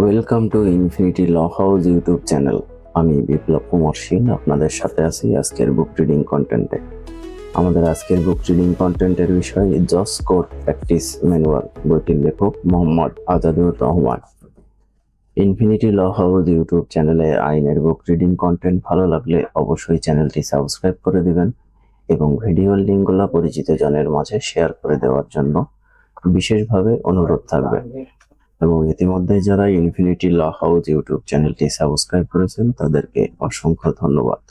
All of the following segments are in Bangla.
Welcome to infinity law house YouTube channel আমি বিপ্লব কুমার সিং আপনাদের সাথে আছি আজকের বুক রিডিং কন্টেন্টে আমাদের আজকের বুক রিডিং কন্টেন্টের বিষয় জস কোর প্র্যাকটিস ম্যানুয়াল বইটির লেখক Mohammad Azadur Rahman. Infinity law house YouTube চ্যানেলে আইনের বুক রিডিং কন্টেন্ট ভালো লাগলে অবশ্যই চ্যানেলটি সাবস্ক্রাইব করে দিবেন এবং ভিডিওর লিঙ্কগুলো পরিচিত জনের মাঝে শেয়ার করে দেওয়ার জন্য বিশেষভাবে অনুরোধ থাকবে। এবং ইতিমধ্যে যারা ইনফিনিটি ল হাউস ইউটিউব চ্যানেলটি সাবস্ক্রাইব করেছেন, তাদেরকে অসংখ্য ধন্যবাদ।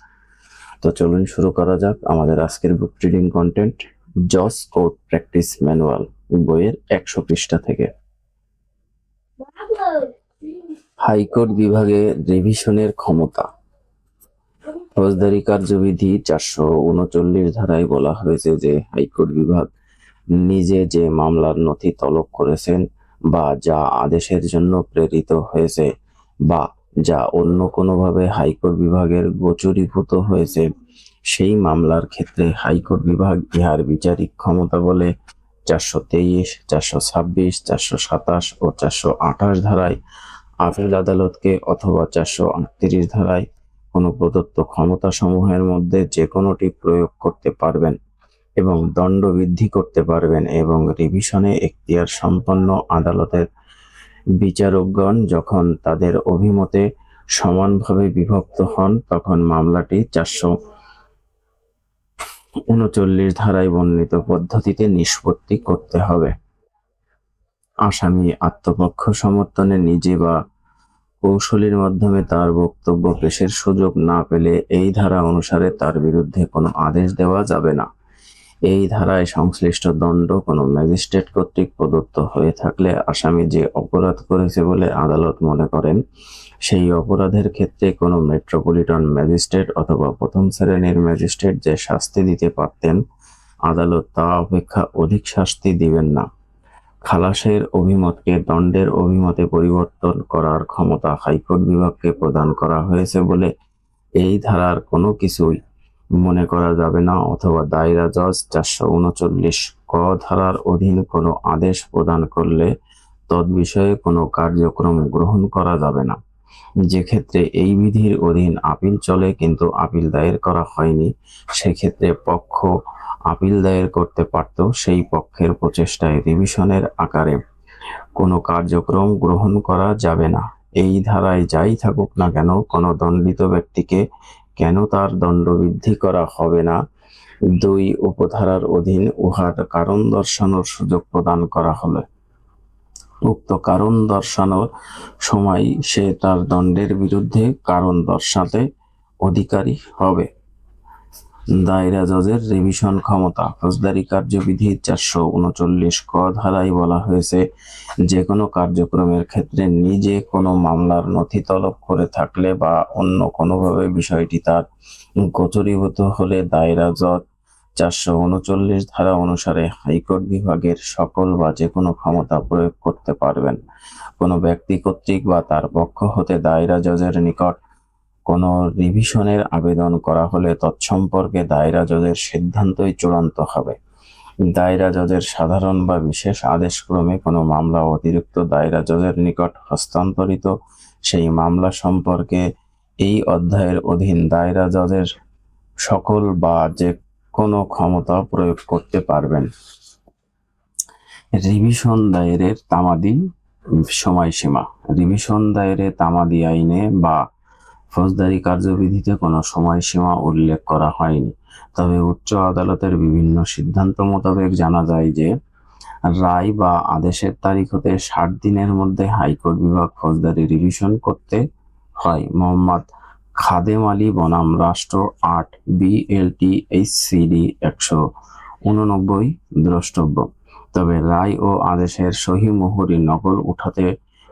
তো চলুন শুরু করা যাক আমাদের আজকের বুক রিডিং কন্টেন্ট জস কোড প্র্যাকটিস ম্যানুয়াল বইয়ের একশো পৃষ্ঠা থেকে। হাইকোর্ট বিভাগে রিভিশনের ক্ষমতা। ফৌজদারি কার্যবিধি চারশো উনচল্লিশ ধারায় বলা হয়েছে যে হাইকোর্ট বিভাগ নিজে যে মামলার নথি তলব করেছেন বা যা আদেশের জন্য প্রেরিত হয়েছে বা যা অন্য কোনোভাবে হাইকোর্ট বিভাগের গোচরীভূত হয়েছে, সেই মামলার ক্ষেত্রে হাইকোর্ট বিভাগ ইহার বিচারিক ক্ষমতা বলে চারশো তেইশ, চারশো ছাব্বিশ, চারশো সাতাশ ও চারশো আঠাশ ধারায় আপিল আদালতকে অথবা চারশো আটত্রিশ ধারায় কোনো প্রদত্ত ক্ষমতা সমূহের মধ্যে যে কোনোটি প্রয়োগ করতে পারবেন। এবং দণ্ড বৃদ্ধি করতে পারবেন এবং রিভিশনে এখতিয়ার সম্পন্ন আদালতের বিচারকগণ যখন তাদের অভিমতে সমানভাবে বিভক্ত হন, তখন মামলাটি চারশো উনচল্লিশ ধারায় বর্ণিত পদ্ধতিতে নিষ্পত্তি করতে হবে। আসামি আত্মপক্ষ সমর্থনে নিজে বা কৌশলীর মাধ্যমে তার বক্তব্য পেশের সুযোগ না পেলে এই ধারা অনুসারে তার বিরুদ্ধে কোনো আদেশ দেওয়া যাবে না। এই ধারায় সংশ্লিষ্ট দণ্ড কোনো ম্যাজিস্ট্রেট কর্তৃক প্রদত্ত হয়ে থাকলে আসামি যে অপরাধ করেছে বলে আদালত মনে করেন, সেই অপরাধের ক্ষেত্রে কোনো মেট্রোপলিটন ম্যাজিস্ট্রেট অথবা প্রথম শ্রেণির ম্যাজিস্ট্রেট যে শাস্তি দিতে পারতেন, আদালত তা অপেক্ষা অধিক শাস্তি দিবেন না। খালাসের অভিমতকে দণ্ডের অভিমতে পরিবর্তন করার ক্ষমতা হাইকোর্ট বিভাগকে প্রদান করা হয়েছে বলে এই ধারার কোনো কিছুই মনে করা যাবে না, অথবা দায়রা জজ চারশো উনচল্লিশ ক ধারার অধীন কোনো আদেশ প্রদান করলে তৎবিষয়ে কোনো কার্যক্রম গ্রহণ করা যাবে না। যে ক্ষেত্রে এই বিধির অধীন আপিল চলে কিন্তু আপিল দায়ের করা হয়নি, সেক্ষেত্রে পক্ষ আপিল দায়ের করতে পারত সেই পক্ষের প্রচেষ্টায় রিভিশনের আকারে। কোনো কার্যক্রম গ্রহণ করা যাবে না। এই ধারায় যাই থাকুক না কেন, কোনো দণ্ডিত ব্যক্তিকে কেন তার দণ্ড বৃদ্ধি করা হবে না? দুই, উপধারার অধীন উহার কারণ দর্শানোর সুযোগ প্রদান করা হলো। উক্ত কারণ দর্শানোর সময় সে তার দণ্ডের বিরুদ্ধে কারণ দর্শাতে অধিকারী হবে। দায়রা জজের রিভিশন ক্ষমতা। ফৌজদারি কার্যবিধি চারশো উনচল্লিশ ক ধারায় বলা হয়েছে। যে কোনো কার্যক্রমের ক্ষেত্রে নিজে কোনো মামলার নথি তলব করে থাকলে বা অন্য কোনোভাবে বিষয়টি তার গোচরীভূত হলে দায়রা জজ চারশো উনচল্লিশ ধারা অনুসারে হাইকোর্ট বিভাগের সকল বা যে কোনো ক্ষমতা প্রয়োগ করতে পারবেন। কোনো ব্যক্তি কর্তৃক বা তার পক্ষ হতে দায়রা জজের নিকট কোনো রিভিশনের আবেদন করা হলে তৎসম্পর্কে দায়রা জজের সিদ্ধান্তই চূড়ান্ত হবে। দায়রা জজের সাধারণ বা বিশেষ আদেশক্রমে কোনো মামলা অতিরিক্ত দায়রা জজের নিকট হস্তান্তরিত সেই মামলা সম্পর্কে এই অধ্যায়ের অধীন দায়রা জজের সকল বা যে কোনো ক্ষমতা প্রয়োগ করতে পারবেন। রিভিশন দায়েরের তামাদি সময়সীমা। রিভিশন দায়েরে তামাদি আইনে বা ফৌজদারি কার্যবিধিতে কোনো সময়সীমা উল্লেখ করা হয়নি। তবে উচ্চ আদালতের বিভিন্ন সিদ্ধান্ত মোতাবেক জানা যায় যে, রায় বা আদেশের তারিখ হতে ষাট দিনের মধ্যে হাইকোর্ট বিভাগ ফৌজদারি রিভিশন করতে হয়। মোহাম্মদ খাদেম আলী বনাম রাষ্ট্র আট বিএলটি এইচসিডি একশো উননব্বই দ্রষ্টব্য। তবে রায় ও আদেশের সহি মোহরি নকল উঠাতে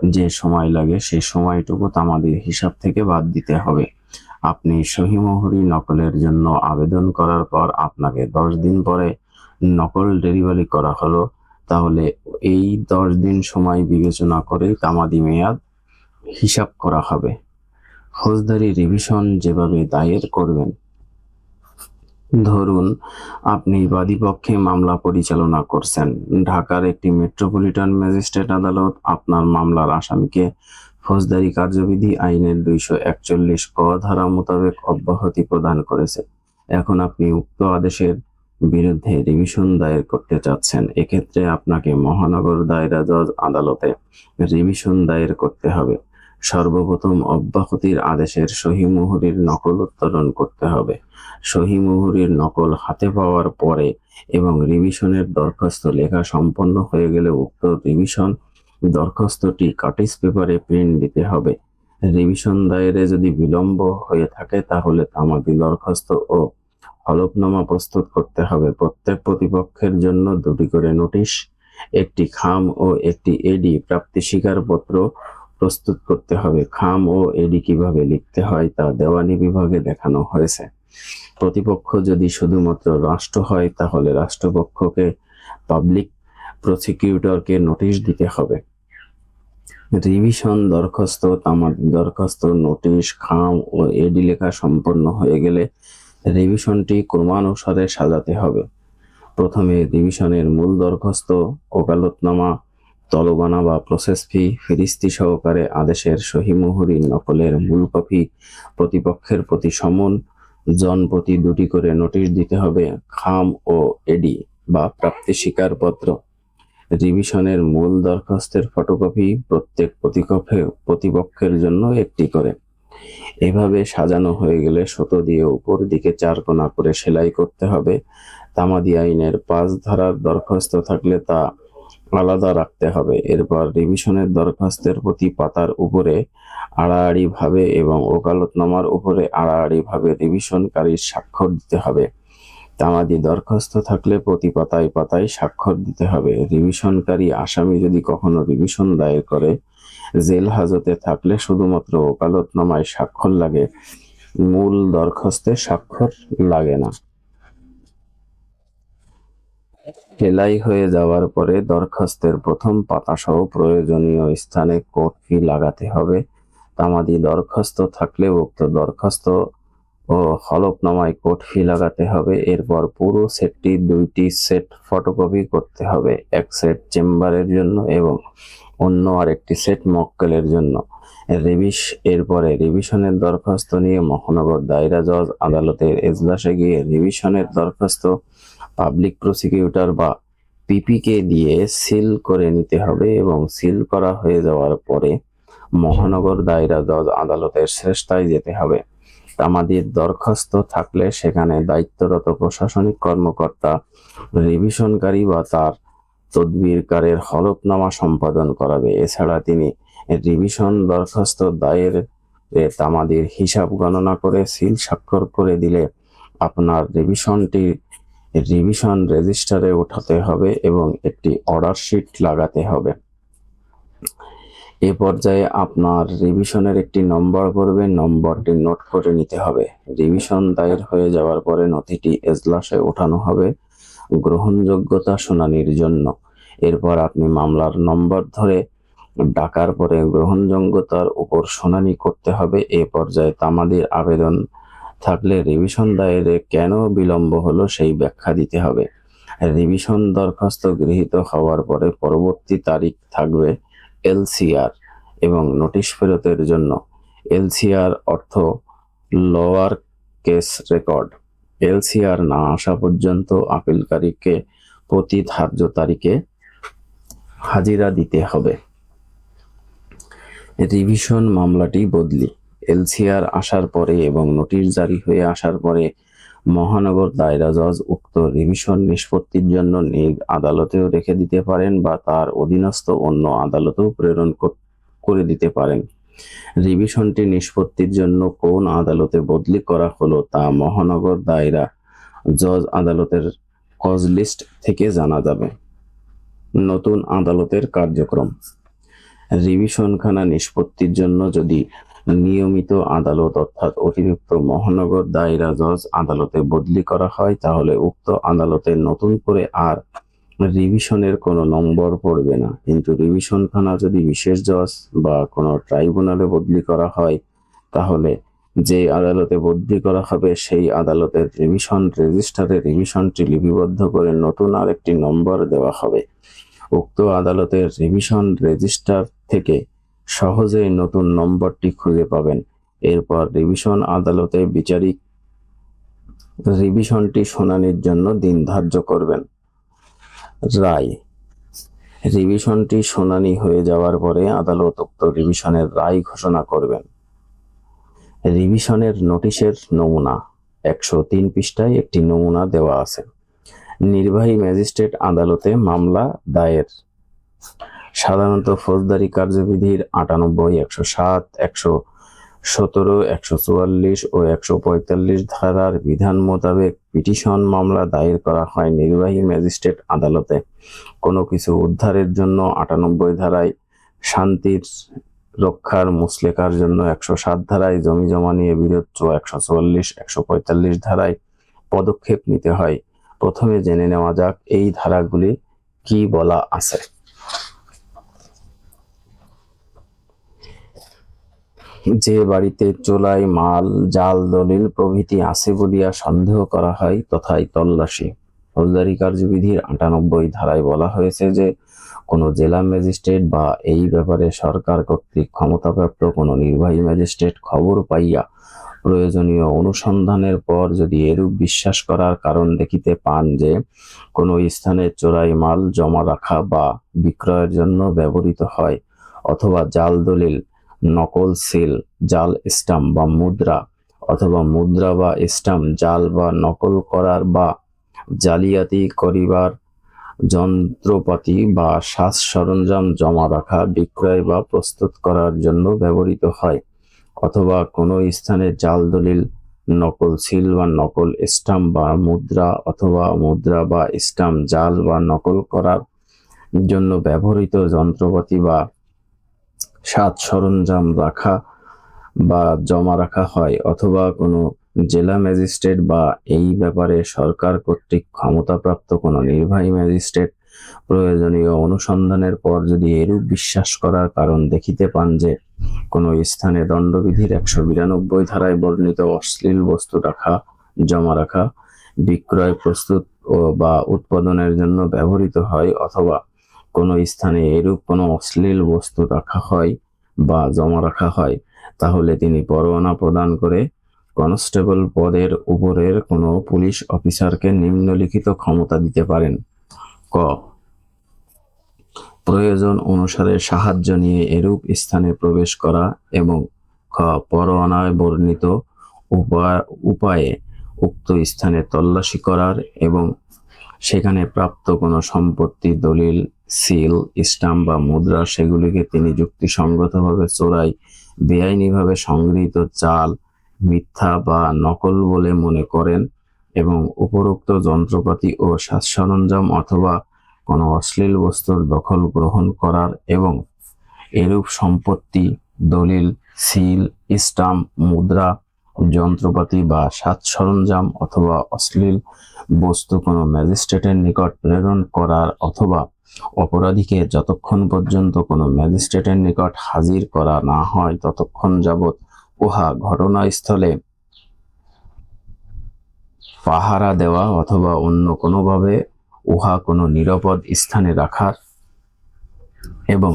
যে সময় লাগে সে সময়টুকু তামাদির হিসাব থেকে বাদ দিতে হবে। আপনি সহিমোহরি নকলের জন্য আবেদন করার পর আপনাকে দশ দিন পরে নকল ডেলিভারি করা হলো। তাহলে এই দশ দিন সময় বিবেচনা করে তামাদি মেয়াদ হিসাব করা হবে। ফৌজদারি রিভিশন যেভাবে দায়ের করবেন ধরুন, আপনি বাদীপক্ষে মামলা পরিচালনা করছেন। ঢাকার একটি মেট্রোপলিটন ম্যাজিস্ট্রেট আদালত আপনার মামলার আসামিকে ফৌজদারি কার্যবিধি আইনের দুইশো একচল্লিশ ক ধারা মোতাবেক অব্যাহতি প্রদান করেছে। এখন আপনি উক্ত আদেশের বিরুদ্ধে রিভিশন দায়ের করতে চাচ্ছেন, এক্ষেত্রে আপনাকে মহানগর দায়রা জজ আদালতে রিভিশন দায়ের করতে হবে। সর্বপ্রথম অব্যাহতির আদেশের সহি মুহুরির নকল উত্তোলন করতে হবে। সহি মুহুরির নকল হাতে পাওয়ার পরে এবং রিভিশনের দরখাস্ত লেখা সম্পন্ন হয়ে গেলে উক্ত রিভিশন দরখাস্তটি কাটিস পেপারে প্রিন্ট দিতে হবে। রিভিশন দায়েরে যদি বিলম্ব হয়ে থাকে তাহলে তামাদি দরখাস্ত ও হলফনামা প্রস্তুত করতে হবে। প্রত্যেক প্রতিপক্ষের জন্য দুটি করে নোটিশ, একটি খাম ও একটি এডি প্রাপ্তি স্বীকারপত্র প্রস্তুত করতে হবে। খাম ও এডি কীভাবে লিখতে হয় তা দেওয়ানি বিভাগে দেখানো হয়েছে। প্রতিপক্ষ যদি শুধুমাত্র রাষ্ট্র হয়, তাহলে রাষ্ট্রপক্ষকে পাবলিক প্রসিকিউটরকে নোটিশ দিতে হবে। রিভিশন দরখাস্ত, তামার দরখাস্ত, নোটিশ, খাম ও এডি লেখা সম্পন্ন হয়ে গেলে রিভিশনটি ক্রমানুসারে সাজাতে হবে। প্রথমে রিভিশনের মূল দরখাস্ত, ওকালতনামা তলবানা বা প্রসেস ফি ফিরিস্তি সহকারে আদেশের সহিমুহুরি নকলের মূল কপি প্রতিপক্ষের প্রতি সমন জন প্রতি দুটি করে নোটিশ দিতে হবে খাম ও এডি বা প্রাপ্তি স্বীকারপত্র। রিভিশনের মূল দরখাস্তের ফটোকপি প্রত্যেক প্রতিপক্ষের প্রতিপক্ষের জন্য একটি করে। এভাবে সাজানো হয়ে গেলে শত দিয়ে উপর দিকে চার কোণা করে সেলাই করতে হবে। তামাদি আইনের পাঁচ ধারার দরখাস্ত থাকলে তা আলাদা রাখতে হবে। এরপর রিভিশনের দরখাস্তের প্রতি পাতার উপরে আড়াআড়ি ভাবে এবং ওকালতনামার উপরে আড়াআড়ি ভাবে রিভিশনকারীর স্বাক্ষর দিতে হবে। তামাদি দরখাস্ত থাকলে প্রতি পাতায় পাতায় স্বাক্ষর দিতে হবে। রিভিশনকারী আসামি যদি কখনো রিভিশন দায়ের করে, জেল হাজতে থাকলে শুধুমাত্র ওকালতনামায় স্বাক্ষর লাগে। মূল দরখাস্তে স্বাক্ষর লাগে না। সেলাই হয়ে যাওয়ার পরে দরখাস্তের প্রথম পাতাসহ প্রয়োজনীয় স্থানে কোট ফি লাগাতে হবে। তামাদি দরখাস্ত থাকলে উক্ত দরখাস্ত ও হলফনামায় কোট ফি লাগাতে হবে। এরপর পুরো সেটটি দুইটি সেট ফটোকপি করতে হবে, এক সেট চেম্বারের জন্য এবং অন্য আরেকটি সেট মক্কেলের জন্য। রিভিশ, এরপরে রিভিশনের দরখাস্ত নিয়ে মহানগর দায়রা জজ আদালতের এজলাসে গিয়ে রিভিশনের দরখাস্ত পাবলিক প্রসিকিউটর বা পিপিকে দিয়ে সিল করে নিতে হবে এবং সিল করা হয়ে যাওয়ার পরে মহানগর দায়রা জজ আদালতের শ্রেষ্ঠায় যেতে হবে। আমাদের দরখাস্ত থাকলে সেখানে দায়িত্বরত প্রশাসনিক কর্মকর্তা রিভিশনকারী বা তার তদবিরকারের হলফনামা সম্পাদন করাবে। এছাড়া তিনি রিভিশন দরখাস্ত দায়ের তামাদির হিসাব গণনা করে সিল স্বাক্ষর করে দিলে আপনার রিভিশনটি রিভিশন রেজিস্টারে ওঠাতে হবে এবং একটি অর্ডার শিট লাগাতে হবে। এ পর্যায়ে আপনার রিভিশনের একটি নম্বর করবে নম্বরটি নোট করে নিতে হবে। রিভিশন দায়ের হয়ে যাওয়ার পরে নথিটি এজলাসে ওঠানো হবে। গ্রহণযোগ্যতা শুনানির জন্য। এরপর আপনি মামলার নম্বর ধরে ডাকার পরে গ্রহণযোগ্যতার উপর শুনানি করতে হবে। এ পর্যায়ে তামাদির আবেদন থাকলে রিভিশন দায়েরে কেন বিলম্ব হলো সেই ব্যাখ্যা দিতে হবে। রিভিশন দরখাস্ত গৃহীত হওয়ার পরে পরবর্তী তারিখ থাকবে এলসিআর এবং নোটিশ ফেরতের জন্য। এলসিআর অর্থ লোয়ার কেস রেকর্ড এলসিআর না আসা পর্যন্ত আপিলকারীকে প্রতি ধার্য তারিখে হাজিরা দিতে হবে। রিভিশন মামলাটি বদলি। এলসিআর আসার পরে এবং নোটিশ জারি হয়ে আসার পরে মহানগর দায়রা জজ উক্ত রিভিশন নিষ্পত্তির জন্য নিজ আদালতেও রেখে দিতে পারেন বা তার অধীনস্থ অন্য আদালতেও প্রেরণ করে দিতে পারেন। রিভিশনটি নিষ্পত্তির জন্য কোন আদালতে বদলি করা হলো তা মহানগর দায়রা জজ আদালতের কজ লিস্ট থেকে জানা যাবে। নতুন আদালতের কার্যক্রম। রিভিশনখানা নিষ্পত্তির জন্য যদি নিয়মিত আদালত অর্থাৎ অতিরিক্ত মহানগর দায়রা জজ আদালতে বদলি করা হয়, তাহলে উক্ত আদালতে নতুন করে আর রিভিশনের কোনো নম্বর পড়বে না। কিন্তু রিভিশন রিভিশনখানা যদি বিশেষ জজ বা কোনো ট্রাইব্যুনালে বদলি করা হয়, তাহলে যে আদালতে বদলি করা হবে, সেই আদালতের রিভিশন রেজিস্টারে রিভিশনটি লিপিবদ্ধ করে নতুন আরেকটি নম্বর দেওয়া হবে। উক্ত আদালতের রিভিশন রেজিস্টার থেকে সহজেই নতুন নম্বরটি খুঁজে পাবেন। এরপর রিভিশন আদালতে বিচারিক রিভিশনটি শুনানির জন্য দিন ধার্য করবেন। রায়। রিভিশনটি শুনানি হয়ে যাওয়ার পরে আদালত উক্ত রিভিশনের রায় ঘোষণা করবেন। রিভিশনের নোটিশের নমুনা। একশো তিন পৃষ্ঠায় একটি নমুনা দেওয়া আছে। নির্বাহী ম্যাজিস্ট্রেট আদালতে মামলা দায়ের সাধারণত ফৌজদারি কার্যবিধির আটানব্বই, একশো সাত, একশো সতেরো, একশো চুয়াল্লিশ ও একশো পঁয়তাল্লিশ ধারার বিধান মোতাবেক পিটিশন মামলা দায়ের করা হয় নির্বাহী ম্যাজিস্ট্রেট আদালতে। কোনো কিছু উদ্ধারের জন্য আটানব্বই ধারায় শান্তির রক্ষার মুসলেকার জন্য একশো সাত ধারায় জমি জমা নিয়ে বিরোধ একশো চুয়াল্লিশ, একশো পঁয়তাল্লিশ ধারায় পদক্ষেপ নিতে হয়। প্রথমে জেনে নেওয়া যাক এই ধারাগুলি কি বলা আছে। যে বাড়িতে চোলাই, মাল, জাল, দলিল প্রভৃতি আছে বলিয়া সন্দেহ করা হয় তথায় তল্লাশি। ফৌজদারি কার্যবিধির আটানব্বই ধারায় বলা হয়েছে যে, কোনো জেলা ম্যাজিস্ট্রেট বা এই ব্যাপারে সরকার কর্তৃক ক্ষমতাপ্রাপ্ত কোনো নির্বাহী ম্যাজিস্ট্রেট খবর পাইয়া প্রয়োজনীয় অনুসন্ধানের পর যদি এরূপ বিশ্বাস করার কারণ দেখিতে পান যে, কোনো স্থানে চোরাই মাল জমা রাখা বা বিক্রয়ের জন্য ব্যবহৃত হয়, অথবা জাল, দলিল নকল সিল, জাল স্টাম্প বা মুদ্রা অথবা মুদ্রা বা স্টাম্প, জাল বা নকল করার বা জালিয়াতি করিবার যন্ত্রপাতি বা সাজ সরঞ্জাম জমা রাখা, বিক্রয় বা প্রস্তুত করার জন্য ব্যবহৃত হয় অথবা কোনো স্থানে জাল দলিল, নকল সিল বা নকল স্টাম্প বা মুদ্রা অথবা মুদ্রা বা স্টাম্প, জাল বা নকল করার জন্য ব্যবহৃত যন্ত্রপাতি বা সাজ সরঞ্জাম রাখা বা জমা রাখা হয় অথবা কোনো জেলা ম্যাজিস্ট্রেট বা এই ব্যাপারে সরকার কর্তৃক ক্ষমতাপ্রাপ্ত কোনো নির্বাহী ম্যাজিস্ট্রেট প্রয়োজনীয় অনুসন্ধানের পর যদি এরূপ বিশ্বাস করার কারণ দেখিতে পান যে কোনো স্থানে দণ্ডবিধির একশো বিরানব্বই ধারায় বর্ণিত অশ্লীল বস্তু রাখা, জমা রাখা, বিক্রয় প্রস্তুত বা উৎপাদনের জন্য ব্যবহৃত হয় অথবা কোনো স্থানে এরূপ কোনো অশ্লীল বস্তু রাখা হয় বা জমা রাখা হয়, তাহলে তিনি পরোয়ানা প্রদান করে কনস্টেবল পদের উপরের কোনো পুলিশ অফিসারকে নিম্নলিখিত ক্ষমতা দিতে পারেন। ক। প্রয়োজন অনুসারে সাহায্য নিয়ে এরূপ স্থানে প্রবেশ করা এবং খ। পরোয়ানায় বর্ণিত উপা- উপায়ে উক্ত স্থানে তল্লাশি করার এবং সেখানে প্রাপ্ত কোনো সম্পত্তি, দলিল, সিল স্টাম্প বা মুদ্রা সেগুলিকে তিনি যুক্তিসঙ্গতভাবে চোরাই, বেআইনিভাবে সংগৃহীত চাল, মিথ্যা বা নকল বলে মনে করেন এবং উপরোক্ত যন্ত্রপাতি ও সাজ সরঞ্জাম অথবা কোনো অশ্লীল বস্তুর দখল গ্রহণ করার এবং এরূপ সম্পত্তি, দলিল, সিল স্টাম্প মুদ্রা যন্ত্রপাতি বা সাজ সরঞ্জাম অথবা অশ্লীল বস্তু কোনো ম্যাজিস্ট্রেটের নিকট প্রেরণ করার অথবা অপরাধীকে যতক্ষণ পর্যন্ত কোনো ম্যাজিস্ট্রেটের নিকট হাজির করা না হয়, ততক্ষণ যাবৎ উহা ঘটনাস্থলে পাহারা দেওয়া অথবা অন্য কোনোভাবে উহা কোনো নিরাপদ স্থানে রাখার এবং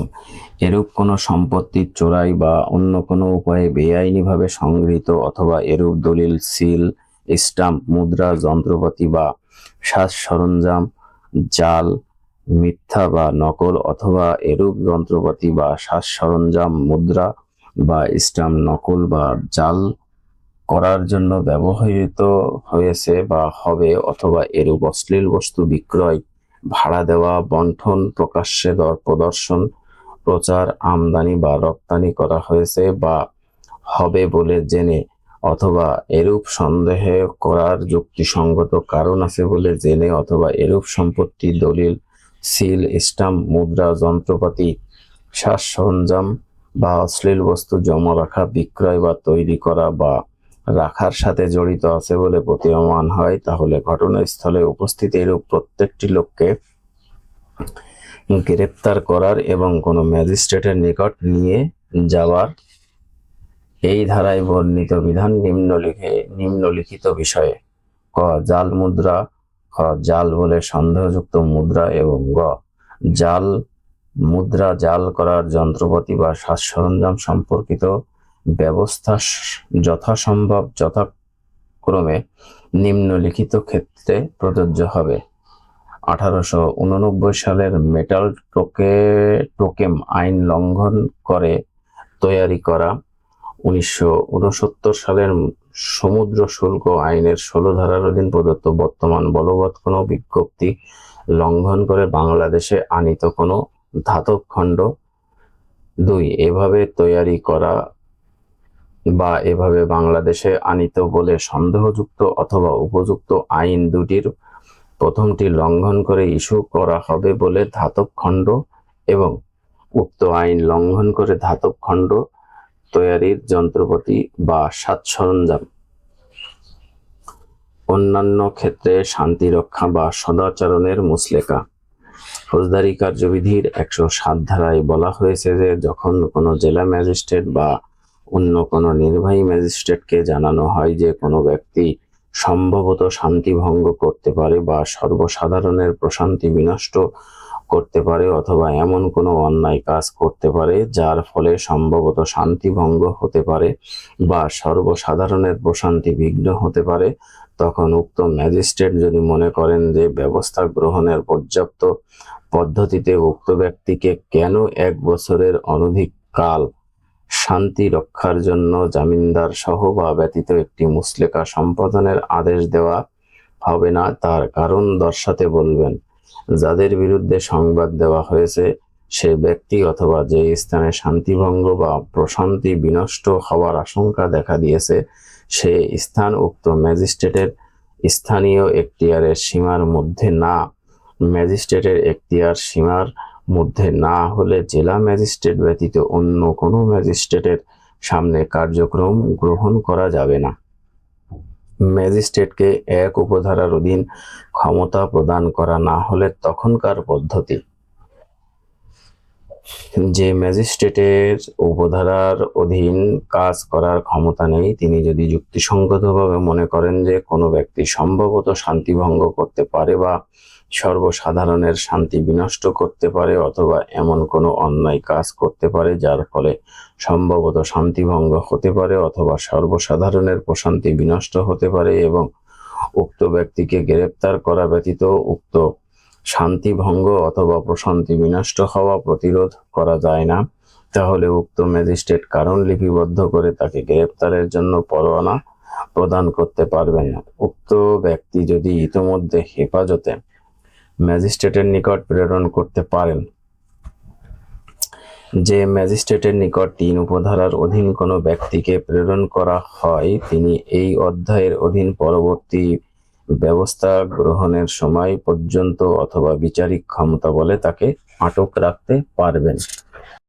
এরূপ কোনো সম্পত্তির চোরাই বা অন্য কোনো উপায়ে বেআইনিভাবে সংগৃহীত অথবা এরূপ দলিল, সিল, স্টাম্প, মুদ্রা, যন্ত্রপাতি বা সাজ সরঞ্জাম, জাল, মিথ্যা বা নকল অথবা এরূপ যন্ত্রপাতি বা সাজ সরঞ্জাম, মুদ্রা বা স্টাম্প, নকল বা জাল করার জন্য ব্যবহৃত হয়েছে বা হবে অথবা এরূপ অশ্লীল বস্তু বিক্রয় ভাড়া দেওয়া বন্টন প্রকাশ্যে দর প্রদর্শন, প্রচার, আমদানি বা রপ্তানি করা হয়েছে বা হবে বলে জেনে অথবা এরূপ সন্দেহে করার যুক্তিসঙ্গত কারণ আছে বলে জেনে অথবা এরূপ সম্পত্তি, দলিল, সিল, স্টাম্প, মুদ্রা, যন্ত্রপাতি সাজ সরঞ্জাম বা অশ্লীল বস্তু জমা রাখা, বিক্রয় বা তৈরি করা বা রাখার সাথে জড়িত আছে বলে প্রতীয়মান হয়, তাহলে ঘটনাস্থলে উপস্থিত এরূপ প্রত্যেকটি লোককে গ্রেপ্তার করার এবং কোনো ম্যাজিস্ট্রেটের নিকট নিয়ে যাওয়ার এই ধারায় বর্ণিত বিধান নিম্নলিখে, নিম্নলিখিত বিষয়ে ক, জাল মুদ্রা, খ, জাল বলে সন্দেহযুক্ত মুদ্রা এবং গ, জাল, মুদ্রা জাল করার যন্ত্রপাতি বা সাজ সরঞ্জাম সম্পর্কিত ব্যবস্থা যথাসম্ভব যথাক্রমে নিম্নলিখিত ক্ষেত্রে প্রযোজ্য হবে। আঠারোশো উননব্বই সালের মেটাল টোকে, টোকেম আইন লঙ্ঘন করে তৈয়ারি করা উনিশশো উনসত্তর সালের সমুদ্র শুল্ক আইনের ষোলো ধারার অধীন প্রদত্ত বর্তমান বলবৎ কোনো বিজ্ঞপ্তি লঙ্ঘন করে বাংলাদেশে আনিত কোনো ধাতব খণ্ড দুই, এভাবে তৈয়ারি করা বা এভাবে বাংলাদেশে আনিত বলে সন্দেহযুক্ত অথবা উপযুক্ত আইন দুটির প্রথমটি লঙ্ঘন করে ইস্যু করা হবে বলে ধাতব খণ্ড এবং উক্ত আইন লঙ্ঘন করে ধাতব খণ্ড তৈয়ারির যন্ত্রপাতি বা সাজ সরঞ্জাম। অন্যান্য ক্ষেত্রে শান্তি রক্ষা বা সদাচরণের মুসলেকা। ফৌজদারি কার্যবিধির একশো সাত ধারায় বলা হয়েছে যে, যখন কোনো জেলা ম্যাজিস্ট্রেট বা অন্য কোনো নির্বাহী ম্যাজিস্ট্রেটকে জানানো হয় যে কোনো ব্যক্তি সম্ভবত শান্তি ভঙ্গ করতে পারে বা সর্বসাধারণের প্রশান্তি বিনষ্ট করতে পারে অথবা এমন কোনো অন্যায় কাজ করতে পারে যার ফলে সম্ভবত শান্তি ভঙ্গ হতে পারে বা সর্বসাধারণের প্রশান্তি বিঘ্ন হতে পারে। তখন উক্ত ম্যাজিস্ট্রেট যদি মনে করেন যে ব্যবস্থা গ্রহণের পর্যাপ্ত পদ্ধতিতে উক্ত ব্যক্তিকে কেন এক বছরের অনধিক কাল শান্তি রক্ষার জন্য জামিনদার সহ বা ব্যতীত একটি মুসলেকা সম্পাদনের আদেশ দেওয়া হবে না, তার কারণ দর্শাতে বলবেন। যাদের বিরুদ্ধে সংবাদ দেওয়া হয়েছে, সে ব্যক্তি অথবা যে স্থানে শান্তিভঙ্গ বা প্রশান্তি বিনষ্ট হওয়ার আশঙ্কা দেখা দিয়েছে, সে স্থান উক্ত ম্যাজিস্ট্রেটের স্থানীয় এখতিয়ারের সীমার মধ্যে না। ম্যাজিস্ট্রেটের এখতিয়ার সীমার মধ্যে না হলে জেলা ম্যাজিস্ট্রেট ব্যতীত অন্য কোনো ম্যাজিস্ট্রেটের সামনে কার্যক্রম গ্রহণ করা যাবে না। ম্যাজিস্ট্রেটকে এক উপধারার অধীন ক্ষমতা প্রদান করা না হলে তখনকার পদ্ধতি। যে ম্যাজিস্ট্রেটের উপধারার অধীন কাজ করার ক্ষমতা নেই, তিনি যদি যুক্তিসঙ্গতভাবে মনে করেন যে কোনো ব্যক্তি সম্ভবত শান্তি ভঙ্গ করতে পারে বা সর্বসাধারণের শান্তি বিনষ্ট করতে পারে অথবা এমন কোনো অন্যায় কাজ করতে পারে যার ফলে সম্ভবত শান্তি ভঙ্গ হতে পারে অথবা সর্বসাধারণের প্রশান্তি বিনষ্ট হতে পারে এবং উক্ত ব্যক্তিকে গ্রেপ্তার করা ব্যতীত উক্ত শান্তি ভঙ্গ অথবা প্রশান্তি বিনষ্ট হওয়া প্রতিরোধ করা যায় না। তাহলে উক্ত ম্যাজিস্ট্রেট কারণ লিপিবদ্ধ করে তাকে গ্রেপ্তারের জন্য পরোয়ানা প্রদান করতে পারবেন না। উক্ত ব্যক্তি যদি ইতোমধ্যে হেফাজতে ম্যাজিস্ট্রেটের নিকট প্রেরণ করতে পারেন। যে ম্যাজিস্ট্রেটের নিকট তিন উপধারার অধীন কোনো ব্যক্তিকে প্রেরণ করা হয়, তিনি এই অধ্যায়ের অধীন পরবর্তী ব্যবস্থা গ্রহণের সময় পর্যন্ত অথবা বিচারিক ক্ষমতা বলে তাকে আটক রাখতে পারবেন।